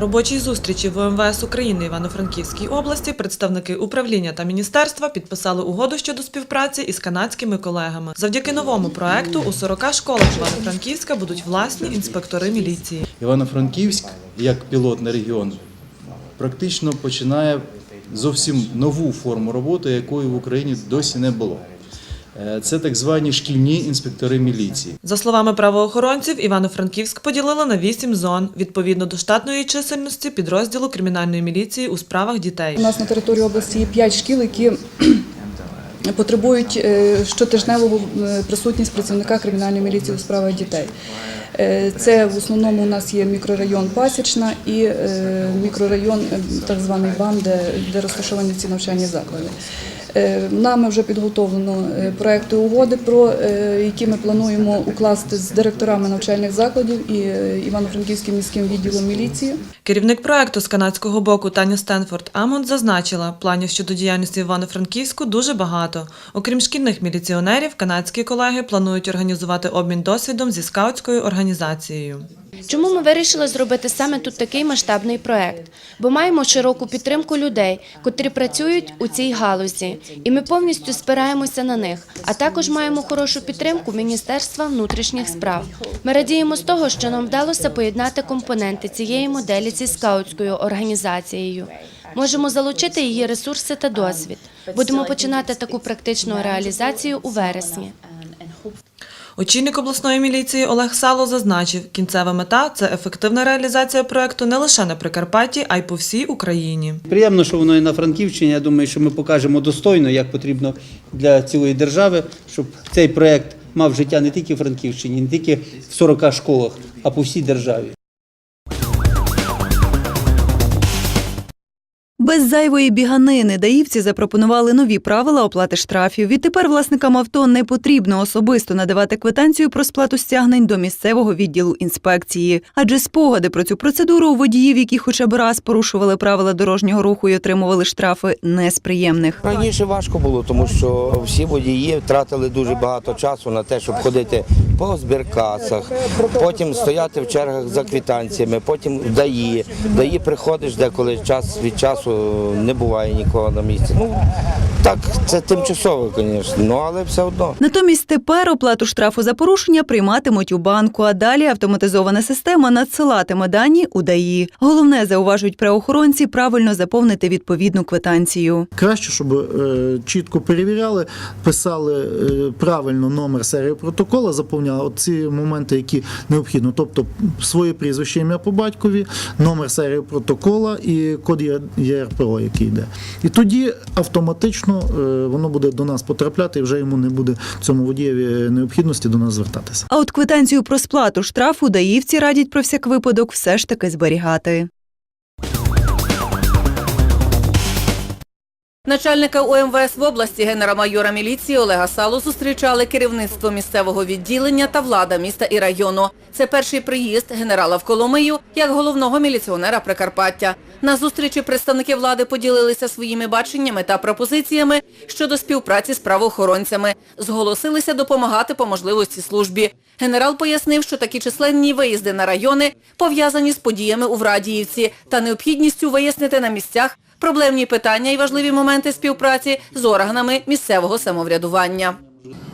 Робочій зустрічі в МВС України Івано-Франківській області представники управління та міністерства підписали угоду щодо співпраці із канадськими колегами. Завдяки новому проекту у 40 школах Івано-Франківська будуть власні інспектори міліції. Івано-Франківськ, як пілотний регіон, практично починає зовсім нову форму роботи, якої в Україні досі не було. Е, Це так звані шкільні інспектори міліції. За словами правоохоронців, Івано-Франківськ поділили на вісім зон відповідно до штатної чисельності підрозділу кримінальної міліції у справах дітей. У нас на території області є п'ять шкіл, які потребують е, щотижневого е, присутність працівника кримінальної міліції у справах дітей. Е, Це в основному у нас є мікрорайон Пасічна і е, мікрорайон е, так званий БАМ, де, де розташовані ці навчальні заклади. Нами вже підготовлено проекти угоди, про які ми плануємо укласти з директорами навчальних закладів і Івано-Франківським міським відділом міліції. Керівник проекту з канадського боку Таня Стенфорд Амонд зазначила, планів щодо діяльності Івано-Франківську дуже багато. Окрім шкільних міліціонерів, канадські колеги планують організувати обмін досвідом зі скаутською організацією. Чому ми вирішили зробити саме тут такий масштабний проект? Бо маємо широку підтримку людей, котрі працюють у цій галузі, і ми повністю спираємося на них. А також маємо хорошу підтримку Міністерства внутрішніх справ. Ми радіємо з того, що нам вдалося поєднати компоненти цієї моделі зі скаутською організацією. Можемо залучити її ресурси та досвід. Будемо починати таку практичну реалізацію у вересні. Очільник обласної міліції Олег Сало зазначив, кінцева мета це ефективна реалізація проекту не лише на Прикарпатті, а й по всій Україні. Приємно, що воно і на Франківщині. Я думаю, що ми покажемо достойно, як потрібно для цілої держави, щоб цей проект мав життя не тільки в Франківщині, не тільки в 40 школах, а по всій державі. Без зайвої біганини даївці запропонували нові правила оплати штрафів. Відтепер власникам авто не потрібно особисто надавати квитанцію про сплату стягнень до місцевого відділу інспекції. Адже спогади про цю процедуру у водіїв, які хоча б раз порушували правила дорожнього руху і отримували штрафи, не з приємних. Раніше важко було, тому що всі водії втратили дуже багато часу на те, щоб ходити по збіркасах, потім стояти в чергах за квитанціями, потім в ДАІ. В ДАІ приходиш деколи час від часу не буває нікого на місці. Ну так, це тимчасово, звісно, ну але все одно. Натомість тепер оплату штрафу за порушення прийматимуть у банку, а далі автоматизована система надсилатиме дані у ДАІ. Головне, зауважують правоохоронці, правильно заповнити відповідну квитанцію. Краще, щоб е, чітко перевіряли, писали е, правильно номер серії протокола, заповняли от ці моменти, які необхідно. Тобто своє прізвище, ім'я по батькові, номер серії протокола і код Є- ЄРПО, який йде. І тоді автоматично е, воно буде до нас потрапляти, і вже йому не буде цьому водієві необхідності до нас звертатися. А от квитанцію про сплату штрафу даївці радять про всяк випадок все ж таки зберігати. Начальника УМВС в області генерал-майора міліції Олега Сало зустрічали керівництво місцевого відділення та влада міста і району. Це перший приїзд генерала в Коломию як головного міліціонера Прикарпаття. На зустрічі представники влади поділилися своїми баченнями та пропозиціями щодо співпраці з правоохоронцями. Зголосилися допомагати по можливості службі. Генерал пояснив, що такі численні виїзди на райони пов'язані з подіями у Врадіївці та необхідністю вияснити на місцях проблемні питання і важливі моменти співпраці з органами місцевого самоврядування.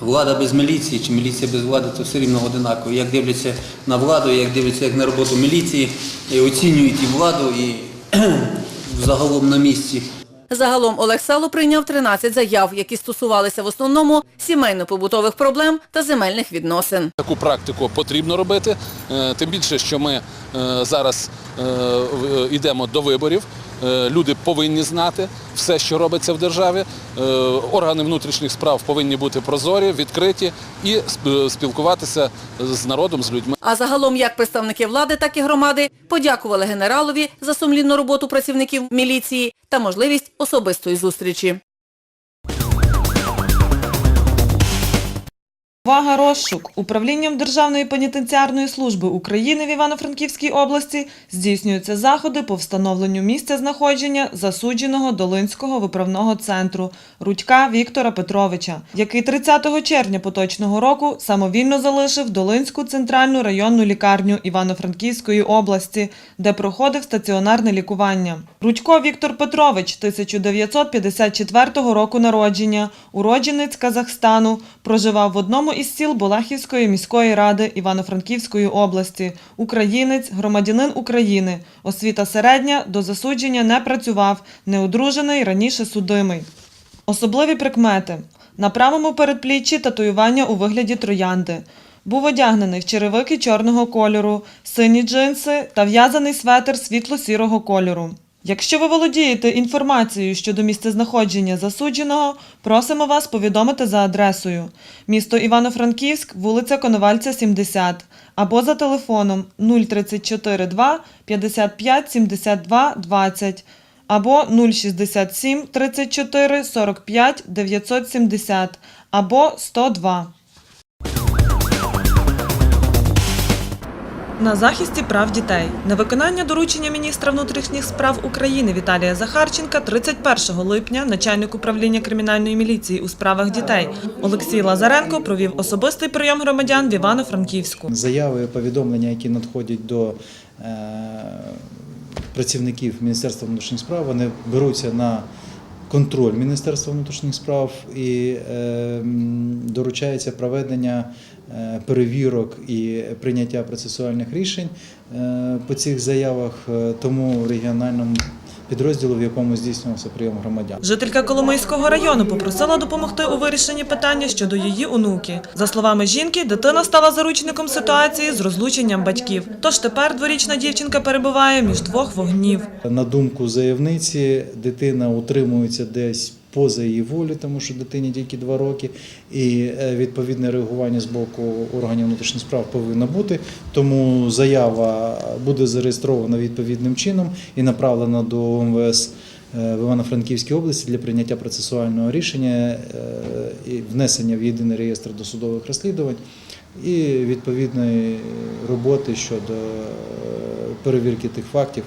Влада без міліції чи міліція без влади це все рівно одинаково. Як дивляться на владу, як дивляться як на роботу міліції, і оцінюють і владу, і загалом на місці. Загалом Олег Сало прийняв 13 заяв, які стосувалися в основному сімейно-побутових проблем та земельних відносин. Таку практику потрібно робити, е, тим більше, що ми е, зараз е, йдемо до виборів. Е, Люди повинні знати все, що робиться в державі. Е, Органи внутрішніх справ повинні бути прозорі, відкриті і спілкуватися з народом, з людьми. А загалом, як представники влади, так і громади подякували генералові за сумлінну роботу працівників міліції та можливість особистої зустрічі. Увага розшук управлінням Державної пенітенціарної служби України в Івано-Франківській області здійснюються заходи по встановленню місця знаходження засудженого Долинського виправного центру Рудька Віктора Петровича, який 30 червня поточного року самовільно залишив Долинську центральну районну лікарню Івано-Франківської області, де проходив стаціонарне лікування. Рудько Віктор Петрович, 1954 року народження, уродженець Казахстану, проживав в одному із сіл Болахівської міської ради Івано-Франківської області. Українець, громадянин України. Освіта середня, до засудження не працював, неодружений, раніше судимий. Особливі прикмети. На правому передпліччі татуювання у вигляді троянди. Був одягнений в черевики чорного кольору, сині джинси та в'язаний светр світло-сірого кольору. Якщо ви володієте інформацією щодо місцезнаходження засудженого, просимо вас повідомити за адресою місто Івано-Франківськ, вулиця Коновальця, 70, або за телефоном 034 2 55 72 20 або 067 34 45 970 або 102. На захисті прав дітей на виконання доручення міністра внутрішніх справ України Віталія Захарченка 31 липня начальник управління кримінальної міліції у справах дітей Олексій Лазаренко провів особистий прийом громадян в Івано-Франківську. Заяви, повідомлення, які надходять до е, працівників Міністерства внутрішніх справ, вони беруться на контроль Міністерства внутрішніх справ і е, доручається проведення е, перевірок і прийняття процесуальних рішень е, по цих заявах, е, тому регіональному підрозділу, в якому здійснювався прийом громадян. Жителька Коломийського району попросила допомогти у вирішенні питання щодо її онуки. За словами жінки, дитина стала заручником ситуації з розлученням батьків. Тож тепер дворічна дівчинка перебуває між двох вогнів. На думку заявниці, дитина утримується десь поза її волі, тому що дитині тільки два роки, і е, відповідне реагування з боку органів внутрішніх справ повинно бути. Тому заява буде зареєстрована відповідним чином і направлена до МВС. е, В Івано-Франківській області для прийняття процесуального рішення е, і внесення в єдиний реєстр досудових розслідувань і відповідної роботи щодо перевірки тих фактів,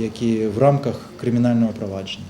які в рамках кримінального провадження.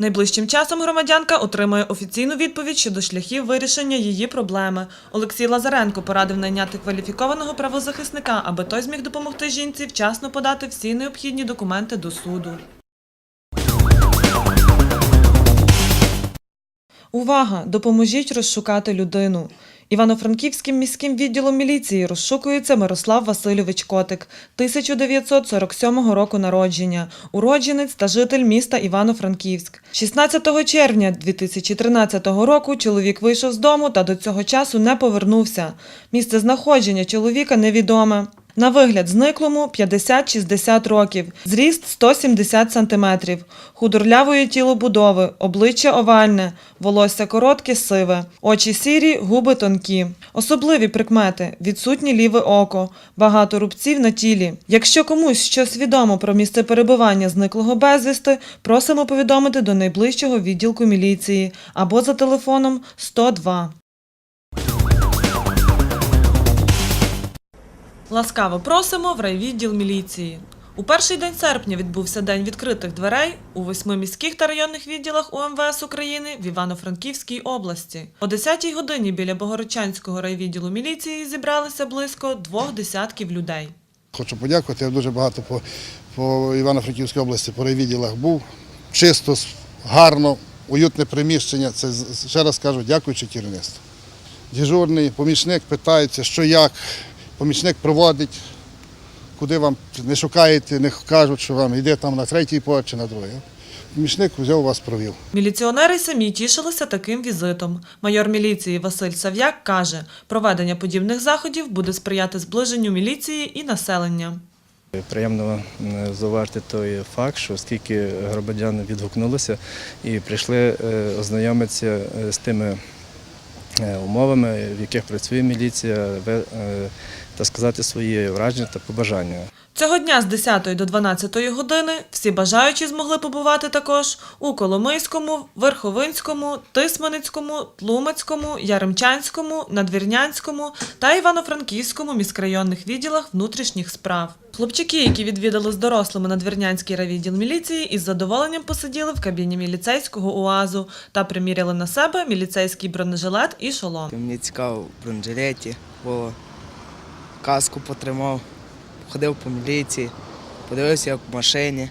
Найближчим часом громадянка отримає офіційну відповідь щодо шляхів вирішення її проблеми. Олексій Лазаренко порадив найняти кваліфікованого правозахисника, аби той зміг допомогти жінці вчасно подати всі необхідні документи до суду. Увага! Допоможіть розшукати людину. Івано-Франківським міським відділом міліції розшукується Мирослав Васильович Котик, 1947 року народження, уродженець та житель міста Івано-Франківськ. 16 червня 2013 року чоловік вийшов з дому та до цього часу не повернувся. Місце знаходження чоловіка невідоме. На вигляд зниклому 50-60 років, зріст 170 сантиметрів, худорлявої тілобудови, обличчя овальне, волосся коротке, сиве, очі сірі, губи тонкі. Особливі прикмети – відсутнє ліве око, багато рубців на тілі. Якщо комусь щось відомо про місце перебування зниклого безвісти, просимо повідомити до найближчого відділку міліції або за телефоном 102. Ласкаво просимо в райвідділ міліції. У перший день серпня відбувся день відкритих дверей у восьми міських та районних відділах УМВС України в Івано-Франківській області. О 10-й годині біля Богородчанського райвідділу міліції зібралися близько двох десятків людей. Хочу подякувати. Я дуже багато по, по Івано-Франківській області по райвідділах був. Чисто, гарно, уютне приміщення. Це ще раз кажу, дякуючи керівництву. Дежурний помічник питається, що як. Помічник проводить, куди вам не шукаєте, не кажуть, що вам йде там на третій поверх чи на другий. Помічник взяв вас провів. Міліціонери самі тішилися таким візитом. Майор міліції Василь Сав'як каже, проведення подібних заходів буде сприяти зближенню міліції і населення. Приємно зауважити той факт, що оскільки громадяни відгукнулися і прийшли е, ознайомитися е, з тими е, умовами, в яких працює міліція, та сказати свої враження та побажання. Цього дня з 10 до 12 години всі бажаючі змогли побувати також у Коломийському, Верховинському, Тисменицькому, Тлумацькому, Яремчанському, Надвірнянському та Івано-Франківському міськрайонних відділах внутрішніх справ. Хлопчики, які відвідали з дорослими надвірнянський райвідділ міліції, із задоволенням посиділи в кабіні міліцейського УАЗу та приміряли на себе міліцейський бронежилет і шолом. Мені цікаво в бронежилеті було. Каску потримав, ходив по міліції, подивився, як в машині.